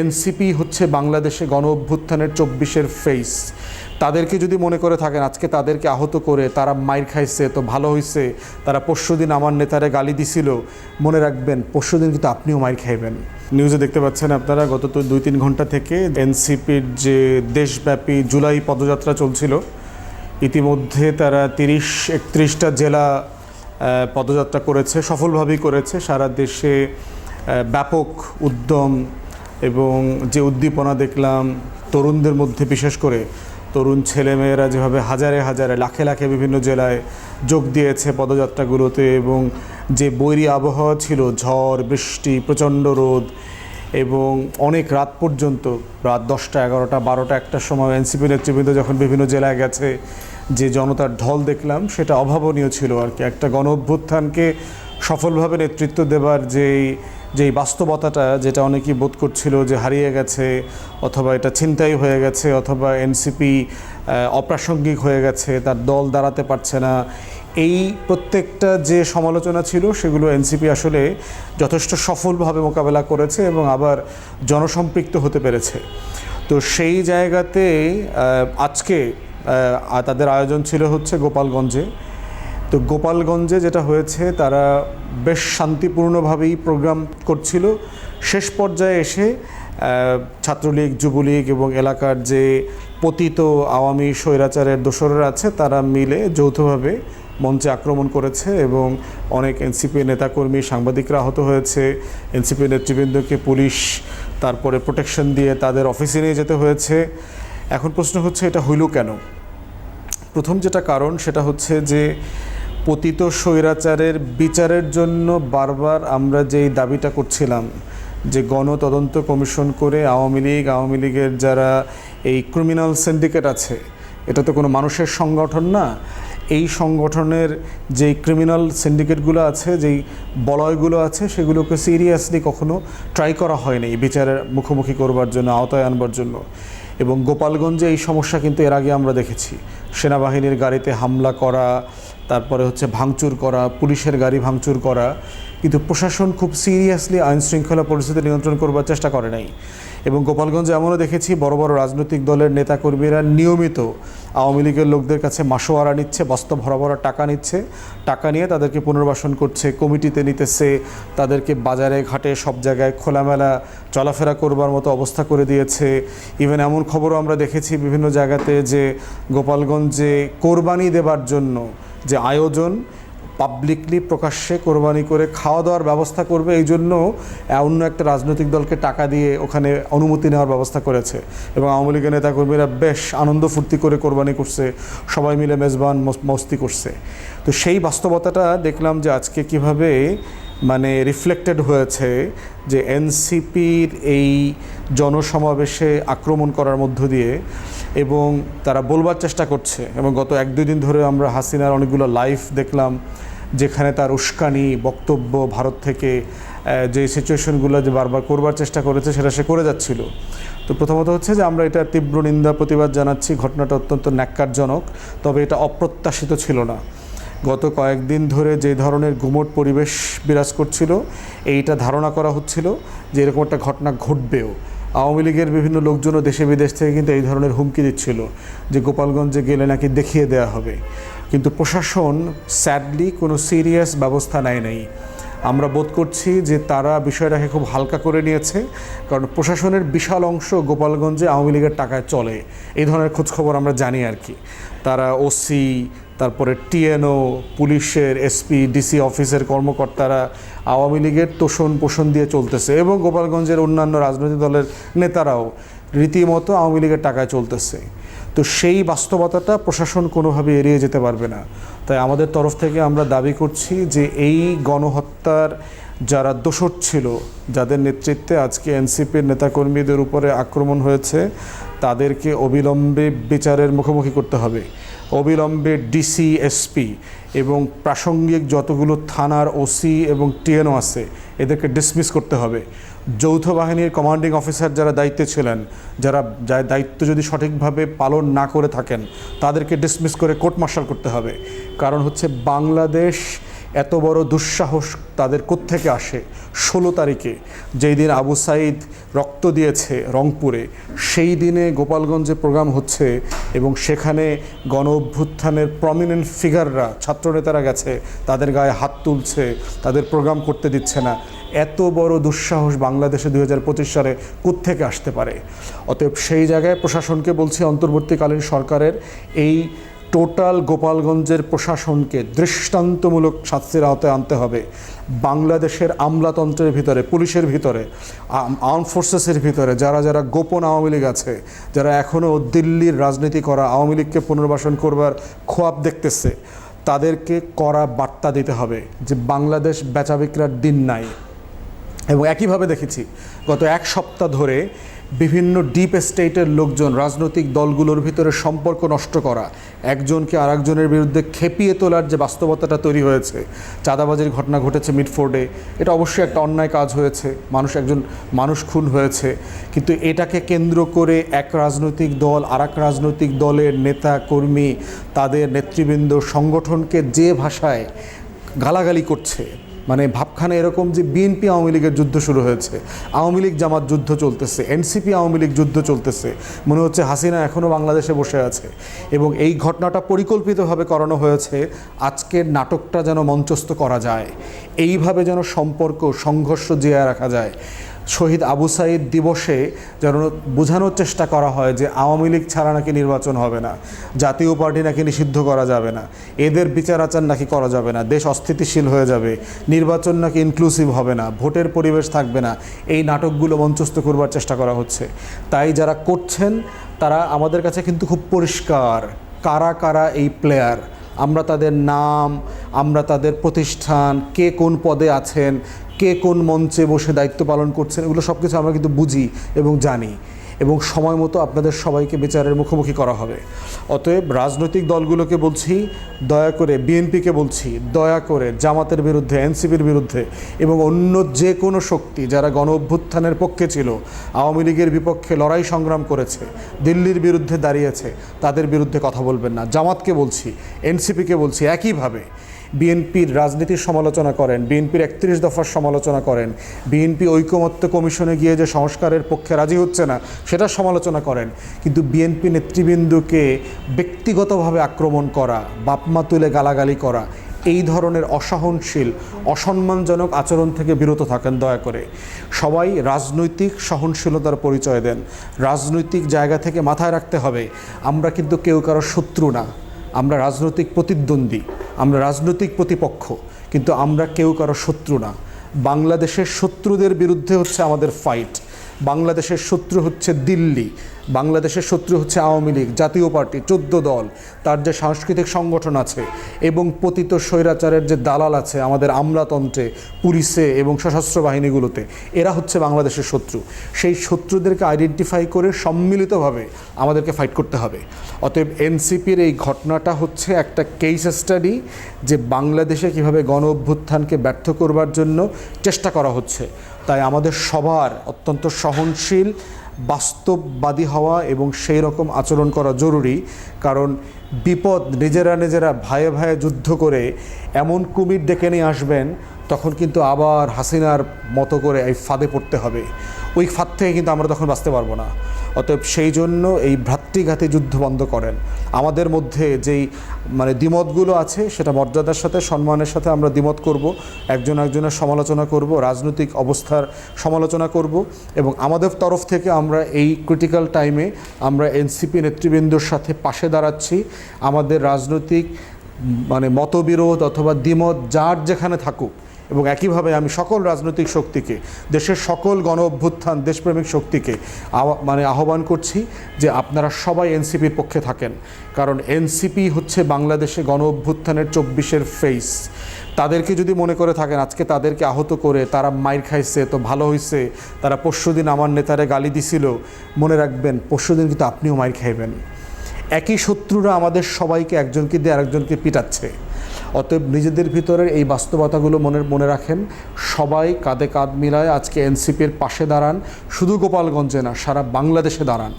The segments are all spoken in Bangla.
এনসিপি হচ্ছে বাংলাদেশে গণ অভ্যুত্থানের চব্বিশের ফেস তাদেরকে যদি মনে করে থাকেন, আজকে তাদেরকে আহত করে তারা মাইর খাইছে, তো ভালো হয়েছে তারা পরশুদিন আমার নেতারে গালি দিছিল, মনে রাখবেন পরশুদিন কিন্তু আপনিও মাইর খাইবেন। নিউজে দেখতে পাচ্ছেন আপনারা, গত তো দুই তিন ঘণ্টা থেকে এনসিপির যে দেশব্যাপী জুলাই পদযাত্রা চলছিল, ইতিমধ্যে তারা তিরিশ, একত্রিশটা জেলা পদযাত্রা করেছে, সফলভাবেই করেছে। সারা দেশে ব্যাপক উদ্যম এবং যে উদ্দীপনা দেখলাম তরুণদের মধ্যে, বিশেষ করে তরুণ ছেলেমেয়েরা যেভাবে হাজারে হাজারে, লাখে লাখে বিভিন্ন জেলায় যোগ দিয়েছে পদযাত্রাগুলোতে এবং যে বৈরী আবহাওয়া ছিল, ঝড়, বৃষ্টি, প্রচণ্ড রোদ এবং অনেক রাত পর্যন্ত, রাত দশটা, এগারোটা, বারোটা একটার সময় এনসিপি নেতৃবৃন্দ যখন বিভিন্ন জেলায় গেছে, যে জনতার ঢল দেখলাম, সেটা অভাবনীয় ছিল আর কি। একটা গণ অভ্যুত্থানকে সফলভাবে নেতৃত্ব দেবার যেই যেই বাস্তবতাটা যেটা অনেকেই বোধ করছিল যে হারিয়ে গেছে, অথবা এটা ছিনতাই হয়ে গেছে, অথবা এনসিপি অপ্রাসঙ্গিক হয়ে গেছে, তার দল দাঁড়াতে পারছে না। এই প্রত্যেকটা যে সমালোচনা ছিল, সেগুলো এনসিপি আসলে যথেষ্ট সফলভাবে মোকাবেলা করেছে এবং আবার জনসম্পৃক্ত হতে পেরেছে। তো সেই জায়গাতে আজকে তাদের আয়োজন ছিল হচ্ছে গোপালগঞ্জে। তো গোপালগঞ্জে যেটা হয়েছে, তারা বেশ শান্তিপূর্ণভাবেই প্রোগ্রাম করছিল। শেষ পর্যায়ে এসে ছাত্রলীগ, যুবলীগ এবং এলাকার যে পতিত আওয়ামী স্বৈরাচারের দোসররা আছে, তারা মিলে যৌথভাবে মঞ্চে আক্রমণ করেছে এবং অনেক এনসিপি নেতাকর্মী, সাংবাদিকরা আহত হয়েছে। এনসিপি নেতৃবৃন্দকে পুলিশ তারপরে প্রোটেকশন দিয়ে তাদের অফিসে নিয়ে যেতে হয়েছে। এখন প্রশ্ন হচ্ছে, এটা হইল কেন? প্রথম যেটা কারণ, সেটা হচ্ছে যে পতিত স্বৈরাচারের বিচারের জন্য বারবার আমরা যেই দাবিটা করছিলাম যে গণতদন্ত কমিশন করে আওয়ামী লীগ, আওয়ামী লীগের যারা এই ক্রিমিনাল সিন্ডিকেট আছে, এটা তো কোনো মানুষের সংগঠন না, এই সংগঠনের যেই ক্রিমিনাল সিন্ডিকেটগুলো আছে, যেই বলয়গুলো আছে, সেগুলোকে সিরিয়াসলি কখনো ট্রাই করা হয়নি বিচারের মুখোমুখি করবার জন্য, আওতায় আনবার জন্য। এবং গোপালগঞ্জে এই সমস্যা কিন্তু এর আগে আমরা দেখেছি। সেনাবাহিনীর গাড়িতে হামলা করা, তারপরে হচ্ছে ভাঙচুর করা, পুলিশের গাড়ি ভাঙচুর করা কিন্তু প্রশাসন খুব সিরিয়াসলি আইন শৃঙ্খলা পরিস্থিতি নিয়ন্ত্রণ করবার চেষ্টা করে নাই। এবং গোপালগঞ্জে এমনও দেখেছি, বড় বড় রাজনৈতিক দলের নেতাকর্মীরা নিয়মিত আওয়ামী লীগের লোকদের কাছে মাসোয়ারা নিচ্ছে বাস্তব ভরা ভরা টাকা নিচ্ছে। টাকা নিয়ে তাদেরকে পুনর্বাসন করছে, কমিটিতে নিতেছে, তাদেরকে বাজারে, ঘাটে, সব জায়গায় খোলামেলা চলাফেরা করবার মতো অবস্থা করে দিয়েছে। ইভেন এমন খবরও আমরা দেখেছি বিভিন্ন জায়গাতে যে গোপালগঞ্জে কোরবানি দেবার জন্য যে আয়োজন পাবলিকলি প্রকাশ্যে কোরবানি করে খাওয়া দাওয়ার ব্যবস্থা করবে, এই জন্য অন্য একটা রাজনৈতিক দলকে টাকা দিয়ে ওখানে অনুমতি নেওয়ার ব্যবস্থা করেছে। এবং আওয়ামী লীগের নেতাকর্মীরা বেশ আনন্দ ফুর্তি করে কোরবানি করছে, সবাই মিলে মেজবান মস্তি করছে। তো সেই বাস্তবতাটা দেখলাম যে আজকে কীভাবে মানে রিফ্লেক্টেড হয়েছে যে এনসিপির এই জনসমাবেশে আক্রমণ করার মধ্য দিয়ে এবং তারা বলবার চেষ্টা করছে। এবং গত এক দুই দিন ধরে আমরা হাসিনার অনেকগুলো লাইভ দেখলাম যেখানে তার উস্কানি, বক্তব্য ভারত থেকে যে সিচুয়েশনগুলো যে বারবার করবার চেষ্টা করেছে সেটা সে করে যাচ্ছিল। তো প্রথমত হচ্ছে যে আমরা এটা তীব্র নিন্দা, প্রতিবাদ জানাচ্ছি। ঘটনাটা অত্যন্ত ন্যাক্কারজনক, তবে এটা অপ্রত্যাশিত ছিল না। গত কয়েকদিন ধরে যে ধরনের গুমট পরিবেশ বিরাজ করছিল, এইটা ধারণা করা হচ্ছিল যে এরকম একটা ঘটনা ঘটবেও। আওয়ামী লীগের বিভিন্ন লোকজনও দেশে বিদেশ থেকে কিন্তু এই ধরনের হুমকি দিচ্ছিল যে গোপালগঞ্জে গেলে নাকি দেখিয়ে দেওয়া হবে। কিন্তু প্রশাসন স্যাডলি কোনো সিরিয়াস ব্যবস্থা নেয় নাই। আমরা বোধ করছি যে তারা বিষয়টাকে খুব হালকা করে নিয়েছে, কারণ প্রশাসনের বিশাল অংশ গোপালগঞ্জে আওয়ামী লীগের টাকায় চলে। এই ধরনের খোঁজখবর আমরা জানি আর কি। তারা ওসি, তারপরে টিএনও, পুলিশের এসপি, ডিসি অফিসের কর্মকর্তারা আওয়ামী লীগের তোষণ পোষণ দিয়ে চলতেছে এবং গোপালগঞ্জের অন্যান্য রাজনৈতিক দলের নেতারাও রীতিমতো আওয়ামী লীগের টাকায় চলতেছে। তো সেই বাস্তবতাটা প্রশাসন কোনোভাবে এড়িয়ে যেতে পারবে না। তাই আমাদের তরফ থেকে আমরা দাবি করছি যে এই গণহত্যার যারা দোষর ছিল, যাদের নেতৃত্বে আজকে এনসিপির নেতাকর্মীদের উপরে আক্রমণ হয়েছে, তাদেরকে অবিলম্বে বিচারের মুখোমুখি করতে হবে। অবিলম্বে ডিসি, এসপি এবং প্রাসঙ্গিক যতগুলো থানার ওসি এবং টিএনও আছে, এদেরকে ডিসমিস করতে হবে। যৌথ বাহিনীর কমান্ডিং অফিসার যারা দায়িত্বে ছিলেন, যারা দায়িত্ব যদি সঠিকভাবে পালন না করে থাকেন, তাদেরকে ডিসমিস করে কোর্ট মার্শাল করতে হবে। কারণ হচ্ছে বাংলাদেশ এত বড় দুঃসাহস তাদের কোত্থেকে আসে? ষোলো তারিখে যেই দিন আবু সাইদ রক্ত দিয়েছে রংপুরে, সেই দিনে গোপালগঞ্জে প্রোগ্রাম হচ্ছে এবং সেখানে গণ অভ্যুত্থানের প্রমিনেন্ট ফিগাররা ছাত্রনেতারা গেছে, তাদের গায়ে হাত তুলছে, তাদের প্রোগ্রাম করতে দিচ্ছে না। এত বড় দুঃসাহস বাংলাদেশে দুই হাজার পঁচিশ সালে কোত্থেকে আসতে পারে? অতএব সেই জায়গায় প্রশাসনকে বলছি, অন্তর্বর্তীকালীন সরকারের এই টোটাল গোপালগঞ্জের প্রশাসনকে দৃষ্টান্তমূলক শাস্তির আওতায় আনতে হবে। বাংলাদেশের আমলাতন্ত্রের ভিতরে, পুলিশের ভিতরে আর্ম ফোর্সেসের ভিতরে, যারা যারা গোপন আওয়ামী লীগ আছে, যারা এখনও দিল্লির রাজনীতি করা, আওয়ামী লীগকে পুনর্বাসন করবার খোয়াব দেখতেছে, তাদেরকে করা বার্তা দিতে হবে যে বাংলাদেশ বেচা বিক্রার দিন নাই। এবং একইভাবে দেখেছি, গত এক সপ্তাহ ধরে বিভিন্ন ডিপ স্টেটের লোকজন রাজনৈতিক দলগুলোর ভিতরে সম্পর্ক নষ্ট করা, একজনকে আরেকজনের বিরুদ্ধে খেপিয়ে তোলার যে বাস্তবতাটা তৈরি হয়েছে। চাঁদাবাজির ঘটনা ঘটেছে মিডফোর্ডে, এটা অবশ্যই একটা অন্যায় কাজ হয়েছে, মানুষ একজন মানুষ খুন হয়েছে। কিন্তু এটাকে কেন্দ্র করে এক রাজনৈতিক দল আর এক রাজনৈতিক দলের নেতা, কর্মী, তাদের নেতৃবৃন্দ সংগঠনকে যে ভাষায় গালাগালি করছে মানে ভাবখানে এরকম যে বিএনপি আওয়ামী লীগের যুদ্ধ শুরু হয়েছে। আওয়ামী লীগ জামাত যুদ্ধ চলতেছে, এনসিপি আওয়ামী লীগ যুদ্ধ চলতেছে। মনে হচ্ছে হাসিনা এখনও বাংলাদেশে বসে আছে। এবং এই ঘটনাটা পরিকল্পিতভাবে করানো হয়েছে, আজকের নাটকটা যেন মঞ্চস্থ করা যায়। এইভাবে যেন সম্পর্ক, সংঘর্ষ জিয়া রাখা যায়। শহীদ আবু সাইদ দিবসে যেন বোঝানোর চেষ্টা করা হয় যে আওয়ামী লীগ ছাড়া নাকি নির্বাচন হবে না, জাতীয় পার্টি নাকি নিষিদ্ধ করা যাবে না, এদের বিচার আচার নাকি করা যাবে না, দেশ অস্থিতিশীল হয়ে যাবে, নির্বাচন নাকি ইনক্লুসিভ হবে না, ভোটের পরিবেশ থাকবে না, এই নাটকগুলো মঞ্চস্থ করবার চেষ্টা করা হচ্ছে। তাই যারা করছেন, তারা আমাদের কাছে কিন্তু খুব পরিষ্কার, কারা কারা এই প্লেয়ার আমরা তাদের নাম, আমরা তাদের প্রতিষ্ঠান, কে কোন পদে আছেন, কে কোন মঞ্চে বসে দায়িত্ব পালন করছেন, এগুলো সব কিছু আমরা কিন্তু বুঝি এবং জানি। এবং সময় মতো আপনাদের সবাইকে বিচারের মুখোমুখি করা হবে। অতএব রাজনৈতিক দলগুলোকে বলছি, দয়া করে বিএনপিকে বলছি, দয়া করে জামাতের বিরুদ্ধে, এনসিপির বিরুদ্ধে এবং অন্য যে কোনো শক্তি যারা গণ অভ্যুত্থানের পক্ষে ছিল, আওয়ামী লীগের বিপক্ষে লড়াই সংগ্রাম করেছে, দিল্লির বিরুদ্ধে দাঁড়িয়েছে, তাদের বিরুদ্ধে কথা বলবেন না। জামাতকে বলছি, এনসিপিকে বলছি, একইভাবে বিএনপির রাজনীতির সমালোচনা করেন, বিএনপির একত্রিশ দফার সমালোচনা করেন, বিএনপি ঐকমত্য কমিশনে গিয়ে যে সংস্কারের পক্ষে রাজি হচ্ছে না, সেটা সমালোচনা করেন। কিন্তু বিএনপি নেতৃবৃন্দকে ব্যক্তিগতভাবে আক্রমণ করা, বাপমা তুলে গালাগালি করা, এই ধরনের অসহনশীল, অসম্মানজনক আচরণ থেকে বিরত থাকেন দয়া করে। সবাই রাজনৈতিক সহনশীলতার পরিচয় দেন। রাজনৈতিক জায়গা থেকে মাথায় রাখতে হবে, আমরা কিন্তু কেউ কারও শত্রু না। আমরা রাজনৈতিক প্রতিদ্বন্দ্বী, আমরা রাজনৈতিক প্রতিপক্ষ, কিন্তু আমরা কেউ কারও শত্রু না। বাংলাদেশের শত্রুদের বিরুদ্ধে হচ্ছে আমাদের ফাইট বাংলাদেশের শত্রু হচ্ছে দিল্লি। বাংলাদেশের শত্রু হচ্ছে আওয়ামী লীগ, জাতীয় পার্টি, চোদ্দ দল। তার যে সাংস্কৃতিক সংগঠন আছে এবং পতিত স্বৈরাচারের যে দালাল আছে আমাদের আমলাতন্ত্রে, পুলিশে এবং সশস্ত্র বাহিনীগুলোতে, এরা হচ্ছে বাংলাদেশের শত্রু। সেই শত্রুদেরকে আইডেন্টিফাই করে সম্মিলিতভাবে আমাদেরকে ফাইট করতে হবে। অতএব এনসিপির এই ঘটনাটা হচ্ছে একটা কেস স্টাডি যে বাংলাদেশে কীভাবে গণ অভ্যুত্থানকে ব্যর্থ করবার জন্য চেষ্টা করা হচ্ছে। তাই আমাদের সবার অত্যন্ত সহনশীল বাস্তববাদী হওয়া এবং সেই রকম আচরণ করা জরুরি, কারণ বিপদ নিজেরা নিজেরা ভাইয়ে ভাইয়ে যুদ্ধ করে এমন কুমির ডেকে নিয়ে আসবেন, তখন কিন্তু আবার হাসিনার মতো করে এই ফাঁদে পড়তে হবে। ওই ফাঁদ থেকে কিন্তু আমরা তখন বাঁচতে পারব না। অতএব সেই জন্য এই ভ্রাতৃঘাতী যুদ্ধ বন্ধ করেন। আমাদের মধ্যে যেই মানে দ্বিমতগুলো আছে, সেটা মর্যাদার সাথে, সম্মানের সাথে আমরা দ্বিমত করব, একজন একজনের সমালোচনা করব, রাজনৈতিক অবস্থার সমালোচনা করব এবং আমাদের তরফ থেকে আমরা এই ক্রিটিক্যাল টাইমে আমরা এনসিপি নেতৃবৃন্দর সাথে পাশে দাঁড়াচ্ছি। আমাদের রাজনৈতিক মানে মতবিরোধ অথবা দ্বিমত যার যেখানে থাকুক এবং একইভাবে আমি সকল রাজনৈতিক শক্তিকে, দেশের সকল গণ অভ্যুত্থান, দেশপ্রেমিক শক্তিকে মানে আহ্বান করছি যে আপনারা সবাই এনসিপির পক্ষে থাকেন। কারণ এনসিপি হচ্ছে বাংলাদেশে গণ অভ্যুত্থানের চব্বিশের ফেস তাদেরকে যদি মনে করে থাকেন, আজকে তাদেরকে আহত করে তারা মাইর খাইছে, তো ভালো হয়েছে তারা পরশুদিন আমার নেতারে গালি দিছিল, মনে রাখবেন পরশুদিন কিন্তু আপনিও মাইর খাইবেন। একই শত্রুরা আমাদের সবাইকে একজনকে দিয়ে আরেকজনকে পিটাচ্ছে। অতএব নিজেদের ভিতরের এই বাস্তবতাগুলো মনে মনে রাখেন। সবাই কাঁধে কাঁধ মিলায় আজকে এনসিপির পাশে দাঁড়ান। শুধু গোপালগঞ্জে না, সারা বাংলাদেশে দাঁড়ান।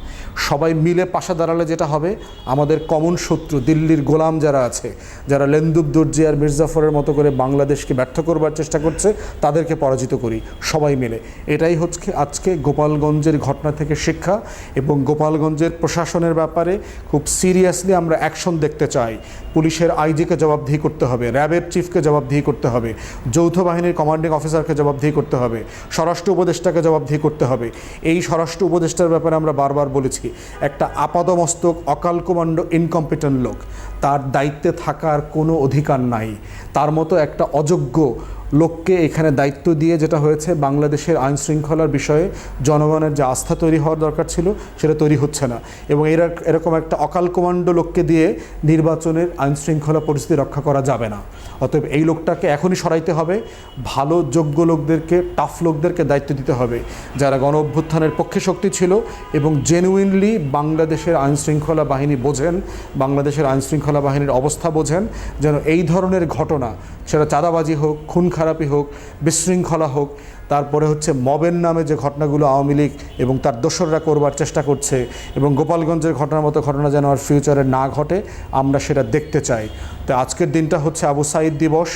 সবাই মিলে পাশে দাঁড়ালে যেটা হবে, আমাদের কমন শত্রু দিল্লির গোলাম যারা আছে, যারা লেন্দুব দর্জি আর মির্জাফরের মতো করে বাংলাদেশকে ব্যর্থ করবার চেষ্টা করছে, তাদেরকে পরাজিত করি, সবাই মিলে। এটাই হচ্ছে আজকে গোপালগঞ্জের ঘটনা থেকে শিক্ষা এবং গোপালগঞ্জের প্রশাসনের ব্যাপারে খুব সিরিয়াসলি আমরা অ্যাকশন দেখতে চাই। পুলিশের আইজিকে জবাবদিহি করতে হবে। র্যাবের চিফকে জবাবদিহি করতে হবে। যৌথ বাহিনীর কমান্ডিং অফিসারকে জবাবদিহি করতে হবে। স্বরাষ্ট্র উপদেষ্টাকে জবাবদিহি করতে হবে। এই স্বরাষ্ট্র উপদেষ্টার ব্যাপারে আমরা বারবার বলেছি, একটা আপাদমস্তক, অকাল কমান্ড ইনকম্পিটেন্ট লোক। তার দায়িত্বে থাকার কোনো অধিকার নাই। তার মতো একটা অযোগ্য লোককে এখানে দায়িত্ব দিয়ে যেটা হয়েছে, বাংলাদেশের আইন শৃঙ্খলার বিষয়ে জনগণের যে আস্থা তৈরি হওয়ার দরকার ছিল, সেটা তৈরি হচ্ছে না। এবং এরা, এরকম একটা অকাল কমান্ডো লোককে দিয়ে নির্বাচনের আইন শৃঙ্খলা পরিস্থিতি রক্ষা করা যাবে না। অতএব এই লোকটাকে এখনই সরাইতে হবে। ভালো, যোগ্য লোকদেরকে টাফ লোকদেরকে দায়িত্ব দিতে হবে। যারা গণ অভ্যুত্থানের পক্ষে শক্তি ছিল এবং জেনুইনলি বাংলাদেশের আইন শৃঙ্খলা বাহিনী বোঝেন, বাংলাদেশের আইন শৃঙ্খলা বাহিনীর অবস্থা বোঝেন, যেন এই ধরনের ঘটনা, সেটা চাঁদাবাজি হোক খুন খারাপি হোক, বিশৃঙ্খলা হোক, তারপরে হচ্ছে মবের নামে যে ঘটনাগুলো আওয়ামী লীগ এবং তার দোসররা করবার চেষ্টা করছে এবং গোপালগঞ্জের ঘটনার মতো ঘটনা যেন আর ফিউচারে না ঘটে, আমরা সেটা দেখতে চাই। তো আজকের দিনটা হচ্ছে আবু সাইদ দিবস।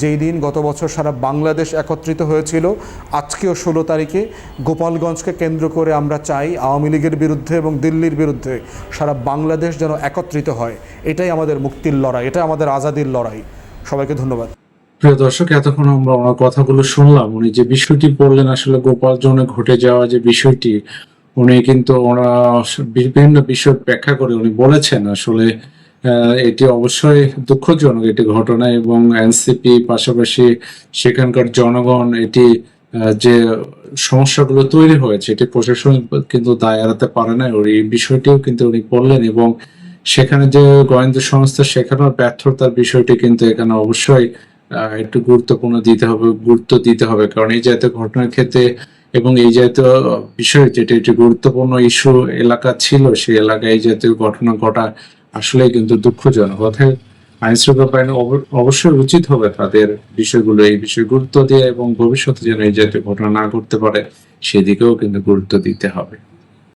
যেই দিন গত বছর সারা বাংলাদেশ একত্রিত হয়েছিল, আজকেও ষোলো তারিখে গোপালগঞ্জকে কেন্দ্র করে আমরা চাই আওয়ামী লীগের বিরুদ্ধে এবং দিল্লির বিরুদ্ধে সারা বাংলাদেশ যেন একত্রিত হয়। এটাই আমাদের মুক্তির লড়াই এটা আমাদের আজাদির লড়াই। সবাইকে ধন্যবাদ। প্রিয় দর্শক, এতক্ষণ আমরা ওনার কথাগুলো শুনলাম। উনি যে বিষয়টি বললেন, আসলে গোপাল জনে ঘটে যাওয়া যে বিষয়টি, উনি কিন্তু ওরা বিভিন্ন বিষয় ব্যাখ্যা করে উনি বলেছেন। আসলে এটি অবশ্যই দুঃখজনক একটি ঘটনা এবং এনসিপি পাশাপাশি সেখানকার জনগণ এটি যে সমস্যাগুলো তৈরি হয়েছে, এটি প্রশাসন কিন্তু দায় এড়াতে পারে না। এই বিষয়টিও কিন্তু উনি বললেন এবং সেখানে যে গোয়েন্দা সংস্থা, সেখানেও ব্যর্থতার বিষয়টি কিন্তু এখানে অবশ্যই একটু গুরুত্বপূর্ণ দিতে হবে, গুরুত্ব দিতে হবে। কারণ এই জাতীয় ঘটনার ক্ষেত্রে এবং এই জাতীয় বিষয় যেটা একটি গুরুত্বপূর্ণ ইস্যু এলাকা ছিল, সেই এলাকায় এই জাতীয় ঘটনা ঘটা আসলে কিন্তু দুঃখজনক। অর্থাৎ আইন শৃঙ্খলা বাহিনী অব- অবশ্যই উচিত হবে তাদের বিষয়গুলো, এই বিষয়ে গুরুত্ব দিয়ে এবং ভবিষ্যতে যেন এই জাতীয় ঘটনা না ঘটতে পারে, সেদিকেও কিন্তু গুরুত্ব দিতে হবে।